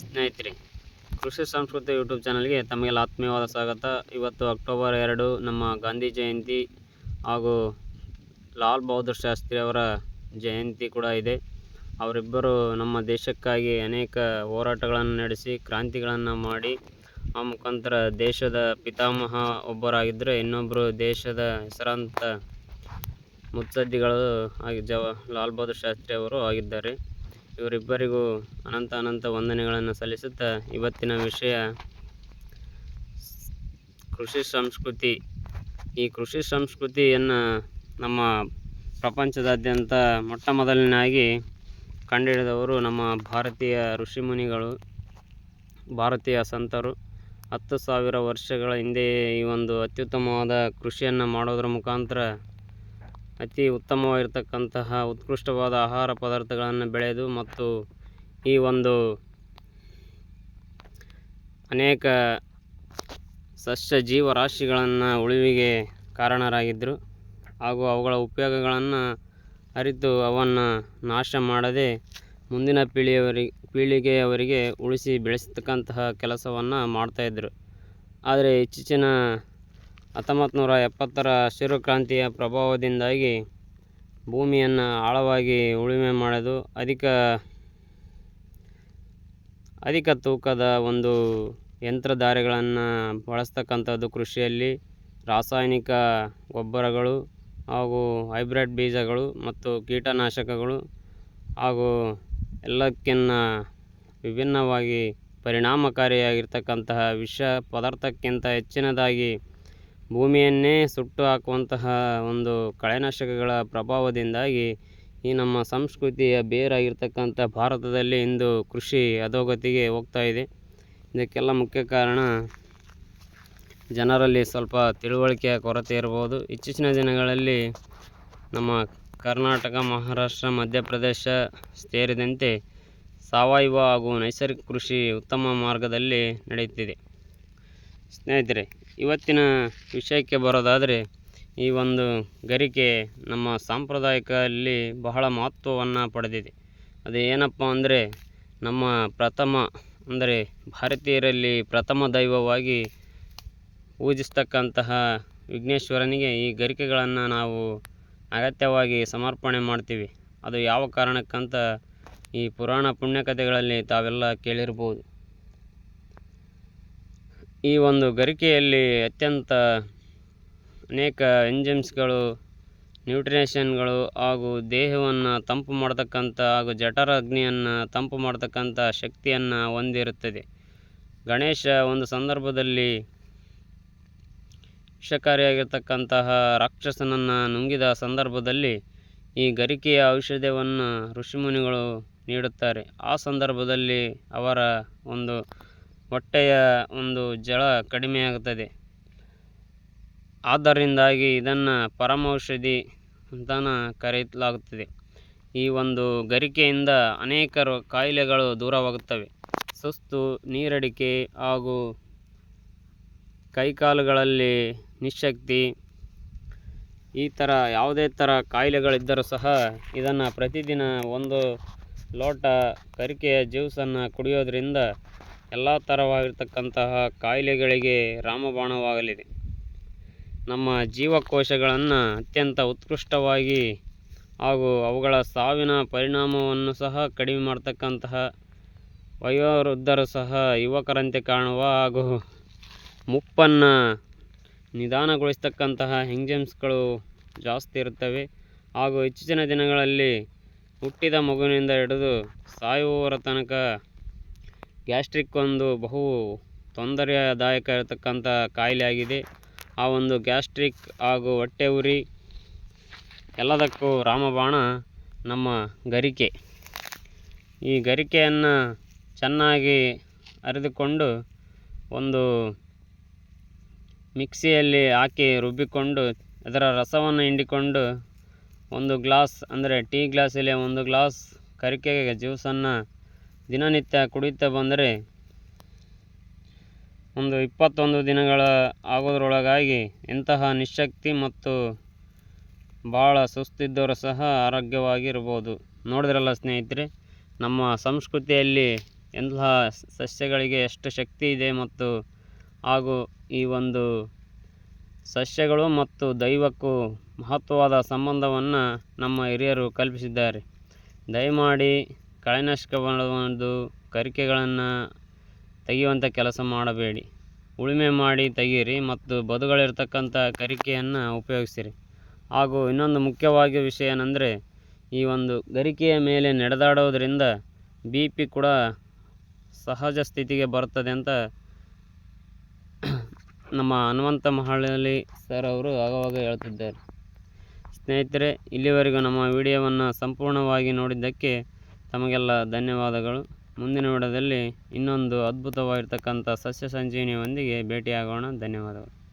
ಸ್ನೇಹಿತರೆ, ಕೃಷಿ ಸಂಸ್ಕೃತಿ ಯೂಟ್ಯೂಬ್ ಚಾನಲ್ಗೆ ತಮಗೆಲ್ಲ ಆತ್ಮೀಯವಾದ ಸ್ವಾಗತ. ಇವತ್ತು ಅಕ್ಟೋಬರ್ ಎರಡು, ನಮ್ಮ ಗಾಂಧಿ ಜಯಂತಿ ಹಾಗೂ ಲಾಲ್ ಬಹದ್ದೂರ್ ಶಾಸ್ತ್ರಿ ಅವರ ಜಯಂತಿ ಕೂಡ ಇದೆ. ಅವರಿಬ್ಬರು ನಮ್ಮ ದೇಶಕ್ಕಾಗಿ ಅನೇಕ ಹೋರಾಟಗಳನ್ನು ನಡೆಸಿ, ಕ್ರಾಂತಿಗಳನ್ನು ಮಾಡಿ, ಆ ಮುಖಾಂತರ ದೇಶದ ಪಿತಾಮಹ ಒಬ್ಬರಾಗಿದ್ದರೆ ಇನ್ನೊಬ್ಬರು ದೇಶದ ಹೆಸರಾಂತ ಮುತ್ಸದ್ದಿಗಳು ಆಗಿ ಜವ, ಲಾಲ್ ಬಹದ್ದೂರ್ ಶಾಸ್ತ್ರಿ ಅವರು ಆಗಿದ್ದಾರೆ. ಇವರಿಬ್ಬರಿಗೂ ಅನಂತ ಅನಂತ ವಂದನೆಗಳನ್ನು ಸಲ್ಲಿಸುತ್ತಾ ಇವತ್ತಿನ ವಿಷಯ ಕೃಷಿ ಸಂಸ್ಕೃತಿ. ಈ ಕೃಷಿ ಸಂಸ್ಕೃತಿಯನ್ನು ನಮ್ಮ ಪ್ರಪಂಚದಾದ್ಯಂತ ಮೊಟ್ಟ ಮೊದಲನೇದಾಗಿ ಕಂಡುಹಿಡಿದವರು ನಮ್ಮ ಭಾರತೀಯ ಋಷಿಮುನಿಗಳು, ಭಾರತೀಯ ಸಂತರು. ಹತ್ತು ಸಾವಿರ ವರ್ಷಗಳ ಹಿಂದೆ ಈ ಒಂದು ಅತ್ಯುತ್ತಮವಾದ ಕೃಷಿಯನ್ನು ಮಾಡೋದ್ರ ಮುಖಾಂತರ ಅತಿ ಉತ್ತಮವಾಗಿರ್ತಕ್ಕಂತಹ ಉತ್ಕೃಷ್ಟವಾದ ಆಹಾರ ಪದಾರ್ಥಗಳನ್ನು ಬೆಳೆದು ಮತ್ತು ಈ ಒಂದು ಅನೇಕ ಸಸ್ಯ ಜೀವರಾಶಿಗಳನ್ನು ಉಳಿವಿಗೆ ಕಾರಣರಾಗಿದ್ದರು ಹಾಗೂ ಅವುಗಳ ಉಪಯೋಗಗಳನ್ನು ಅರಿತು ಅವನ್ನು ನಾಶ ಮಾಡದೆ ಮುಂದಿನ ಪೀಳಿಯವರಿಗೆ ಪೀಳಿಗೆಯವರಿಗೆ ಉಳಿಸಿ ಬೆಳೆಸತಕ್ಕಂತಹ ಕೆಲಸವನ್ನು ಮಾಡ್ತಾಯಿದ್ರು ಆದರೆ ಇತ್ತೀಚಿನ ಹತ್ತೊಂಬತ್ತು ನೂರ ಎಪ್ಪತ್ತರ ಹಸಿರು ಕ್ರಾಂತಿಯ ಪ್ರಭಾವದಿಂದಾಗಿ ಭೂಮಿಯನ್ನು ಆಳವಾಗಿ ಉಳುಮೆ ಮಾಡೋದು ಅಧಿಕ ಅಧಿಕ ತೂಕದ ಒಂದು ಯಂತ್ರಧಾರೆಗಳನ್ನು ಬಳಸ್ತಕ್ಕಂಥದ್ದು ಕೃಷಿಯಲ್ಲಿ. ರಾಸಾಯನಿಕ ಗೊಬ್ಬರಗಳು ಹಾಗೂ ಹೈಬ್ರಿಡ್ ಬೀಜಗಳು ಮತ್ತು ಕೀಟನಾಶಕಗಳು ಹಾಗೂ ಎಲ್ಲಕ್ಕಿನ್ನ ವಿಭಿನ್ನವಾಗಿ ಪರಿಣಾಮಕಾರಿಯಾಗಿರ್ತಕ್ಕಂತಹ ವಿಷ ಪದಾರ್ಥಕ್ಕಿಂತ ಹೆಚ್ಚಿನದಾಗಿ ಭೂಮಿಯನ್ನೇ ಸುಟ್ಟು ಹಾಕುವಂತಹ ಒಂದು ಕಳೆನಾಶಕಗಳ ಪ್ರಭಾವದಿಂದಾಗಿ ಈ ನಮ್ಮ ಸಂಸ್ಕೃತಿಯ ಬೇರಾಗಿರ್ತಕ್ಕಂಥ ಭಾರತದಲ್ಲಿ ಇಂದು ಕೃಷಿ ಅಧೋಗತಿಗೆ ಹೋಗ್ತಾ ಇದೆ. ಇದಕ್ಕೆಲ್ಲ ಮುಖ್ಯ ಕಾರಣ ಜನರಲ್ಲಿ ಸ್ವಲ್ಪ ತಿಳುವಳಿಕೆಯ ಕೊರತೆ ಇರ್ಬೋದು. ಇತ್ತೀಚಿನ ದಿನಗಳಲ್ಲಿ ನಮ್ಮ ಕರ್ನಾಟಕ, ಮಹಾರಾಷ್ಟ್ರ, ಮಧ್ಯಪ್ರದೇಶ ಸೇರಿದಂತೆ ಸಾವಯವ ಹಾಗೂ ನೈಸರ್ಗಿಕ ಕೃಷಿ ಉತ್ತಮ ಮಾರ್ಗದಲ್ಲಿ ನಡೆಯುತ್ತಿದೆ. ಸ್ನೇಹಿತರೆ ಇವತ್ತಿನ ವಿಷಯಕ್ಕೆ ಬರೋದಾದರೆ, ಈ ಒಂದು ಗರಿಕೆ ನಮ್ಮ ಸಾಂಪ್ರದಾಯಿಕಲ್ಲಿ ಬಹಳ ಮಹತ್ವವನ್ನು ಪಡೆದಿದೆ. ಅದು ಏನಪ್ಪ ಅಂದರೆ, ನಮ್ಮ ಪ್ರಥಮ ಅಂದರೆ ಭಾರತೀಯರಲ್ಲಿ ಪ್ರಥಮ ದೈವವಾಗಿ ಪೂಜಿಸ್ತಕ್ಕಂತಹ ವಿಘ್ನೇಶ್ವರನಿಗೆ ಈ ಗರಿಕೆಗಳನ್ನು ನಾವು ಅಗತ್ಯವಾಗಿ ಸಮರ್ಪಣೆ ಮಾಡ್ತೀವಿ. ಅದು ಯಾವ ಕಾರಣಕ್ಕಂತ ಈ ಪುರಾಣ ಪುಣ್ಯಕಥೆಗಳಲ್ಲಿ ತಾವೆಲ್ಲ ಕೇಳಿರ್ಬೋದು. ಈ ಒಂದು ಗರಿಕೆಯಲ್ಲಿ ಅತ್ಯಂತ ಅನೇಕ ಎಂಜಮ್ಸ್ಗಳು, ನ್ಯೂಟ್ರಿಷನ್ಗಳು ಹಾಗೂ ದೇಹವನ್ನು ತಂಪು ಮಾಡತಕ್ಕಂಥ ಹಾಗೂ ಜಠರ ಅಗ್ನಿಯನ್ನು ತಂಪು ಮಾಡತಕ್ಕಂಥ ಶಕ್ತಿಯನ್ನು ಹೊಂದಿರುತ್ತದೆ. ಗಣೇಶ ಒಂದು ಸಂದರ್ಭದಲ್ಲಿ ವಿಷಕಾರಿಯಾಗಿರ್ತಕ್ಕಂತಹ ರಾಕ್ಷಸನನ್ನು ನುಂಗಿದ ಸಂದರ್ಭದಲ್ಲಿ ಈ ಗರಿಕೆಯ ಔಷಧವನ್ನು ಋಷಿಮುನಿಗಳು ನೀಡುತ್ತಾರೆ. ಆ ಸಂದರ್ಭದಲ್ಲಿ ಅವರ ಒಂದು ಹೊಟ್ಟೆಯ ಒಂದು ಜಳ ಕಡಿಮೆಯಾಗುತ್ತದೆ ಆದ್ದರಿಂದಾಗಿ ಇದನ್ನು ಪರಮೌಷಧಿ ಅಂತನ ಕರೆಯಲಾಗುತ್ತದೆ. ಈ ಒಂದು ಗರಿಕೆಯಿಂದ ಅನೇಕ ರೋ, ಕಾಯಿಲೆಗಳು ದೂರವಾಗುತ್ತವೆ. ಸುಸ್ತು, ನೀರಡಿಕೆ ಹಾಗೂ ಕೈಕಾಲುಗಳಲ್ಲಿ ನಿಶಕ್ತಿ ಈ ಥರ ಯಾವುದೇ ಥರ ಕಾಯಿಲೆಗಳಿದ್ದರೂ ಸಹ ಇದನ್ನು ಪ್ರತಿದಿನ ಒಂದು ಲೋಟ ಗರಿಕೆಯ ಜ್ಯೂಸನ್ನು ಕುಡಿಯೋದ್ರಿಂದ ಎಲ್ಲ ಥರವಾಗಿರ್ತಕ್ಕಂತಹ ಕಾಯಿಲೆಗಳಿಗೆ ರಾಮಬಾಣವಾಗಲಿದೆ. ನಮ್ಮ ಜೀವಕೋಶಗಳನ್ನು ಅತ್ಯಂತ ಉತ್ಕೃಷ್ಟವಾಗಿ ಹಾಗೂ ಅವುಗಳ ಸಾವಿನ ಪರಿಣಾಮವನ್ನು ಸಹ ಕಡಿಮೆ ಮಾಡ್ತಕ್ಕಂತಹ ವಯೋವೃದ್ಧರು ಸಹ ಯುವಕರಂತೆ ಕಾಣುವ ಹಾಗೂ ಮುಪ್ಪನ್ನು ನಿಧಾನಗೊಳಿಸ್ತಕ್ಕಂತಹ ಹೆಂಗ್ಜೆಮ್ಸ್ಗಳು ಜಾಸ್ತಿ ಇರುತ್ತವೆ. ಹಾಗೂ ಇತ್ತೀಚಿನ ದಿನಗಳಲ್ಲಿ ಹುಟ್ಟಿದ ಮಗುವಿನಿಂದ ಹಿಡಿದು ಸಾಯುವವರ ತನಕ ಗ್ಯಾಸ್ಟ್ರಿಕ್ ಒಂದು ಬಹು ತೊಂದರೆದಾಯಕ ಇರತಕ್ಕಂಥ ಕಾಯಿಲೆ ಆಗಿದೆ ಆ ಒಂದು ಗ್ಯಾಸ್ಟ್ರಿಕ್ ಹಾಗೂ ಹೊಟ್ಟೆ ಉರಿ ಎಲ್ಲದಕ್ಕೂ ರಾಮಬಾಣ ನಮ್ಮ ಗರಿಕೆ. ಈ ಗರಿಕೆಯನ್ನು ಚೆನ್ನಾಗಿ ಅರೆದುಕೊಂಡು ಒಂದು ಮಿಕ್ಸಿಯಲ್ಲಿ ಹಾಕಿ ರುಬ್ಬಿಕೊಂಡು ಅದರ ರಸವನ್ನು ಹಿಂಡಿಕೊಂಡು ಒಂದು ಗ್ಲಾಸ್, ಅಂದರೆ ಟೀ ಗ್ಲಾಸಲ್ಲಿ ಒಂದು ಗ್ಲಾಸ್ ಕರಿಕೆಗೆ ಜ್ಯೂಸನ್ನು ದಿನನಿತ್ಯ ಕುಡಿತಾ ಬಂದರೆ ಒಂದು ಇಪ್ಪತ್ತೊಂದು ದಿನಗಳ ಆಗೋದ್ರೊಳಗಾಗಿ ಇಂತಹ ನಿಶಕ್ತಿ ಮತ್ತು ಭಾಳ ಸುಸ್ತಿದ್ದವರು ಸಹ ಆರೋಗ್ಯವಾಗಿರ್ಬೋದು. ನೋಡಿದ್ರಲ್ಲ ಸ್ನೇಹಿತರೆ, ನಮ್ಮ ಸಂಸ್ಕೃತಿಯಲ್ಲಿ ಎಂತಹ ಸಸ್ಯಗಳಿಗೆ ಎಷ್ಟು ಶಕ್ತಿ ಇದೆ ಮತ್ತು ಹಾಗೂ ಈ ಒಂದು ಸಸ್ಯಗಳು ಮತ್ತು ದೈವಕ್ಕೂ ಮಹತ್ವವಾದ ಸಂಬಂಧವನ್ನು ನಮ್ಮ ಹಿರಿಯರು ಕಲ್ಪಿಸಿದ್ದಾರೆ. ದಯಮಾಡಿ ಕಳೆನಾಶಕವನ್ನು ಕರಿಕೆಗಳನ್ನು ತೆಗೆಯುವಂಥ ಕೆಲಸ ಮಾಡಬೇಡಿ. ಉಳುಮೆ ಮಾಡಿ ತೆಗೀರಿ ಮತ್ತು ಬದುಗಳಿರ್ತಕ್ಕಂಥ ಕರಿಕೆಯನ್ನು ಉಪಯೋಗಿಸಿರಿ ಹಾಗೂ ಇನ್ನೊಂದು ಮುಖ್ಯವಾಗಿ ವಿಷಯ ಏನಂದರೆ, ಈ ಒಂದು ಗರಿಕೆಯ ಮೇಲೆ ನಡೆದಾಡೋದ್ರಿಂದ ಬಿ ಪಿ ಕೂಡ ಸಹಜ ಸ್ಥಿತಿಗೆ ಬರ್ತದೆ ಅಂತ ನಮ್ಮ ಹನುಮಂತ ಮಹಳಲಿ ಸರ್ ಅವರು ಆಗಾಗ ಹೇಳ್ತಿದ್ದಾರೆ. ಸ್ನೇಹಿತರೆ, ಇಲ್ಲಿವರೆಗೂ ನಮ್ಮ ವಿಡಿಯೋವನ್ನು ಸಂಪೂರ್ಣವಾಗಿ ನೋಡಿದ್ದಕ್ಕೆ ತಮಗೆಲ್ಲ ಧನ್ಯವಾದಗಳು. ಮುಂದಿನ ವಿಡಿಯೋದಲ್ಲಿ ಇನ್ನೊಂದು ಅದ್ಭುತವಾಗಿರ್ತಕ್ಕಂಥ ಸಸ್ಯ ಸಂಜೀವಿನಿಯೊಂದಿಗೆ ಭೇಟಿಯಾಗೋಣ. ಧನ್ಯವಾದಗಳು.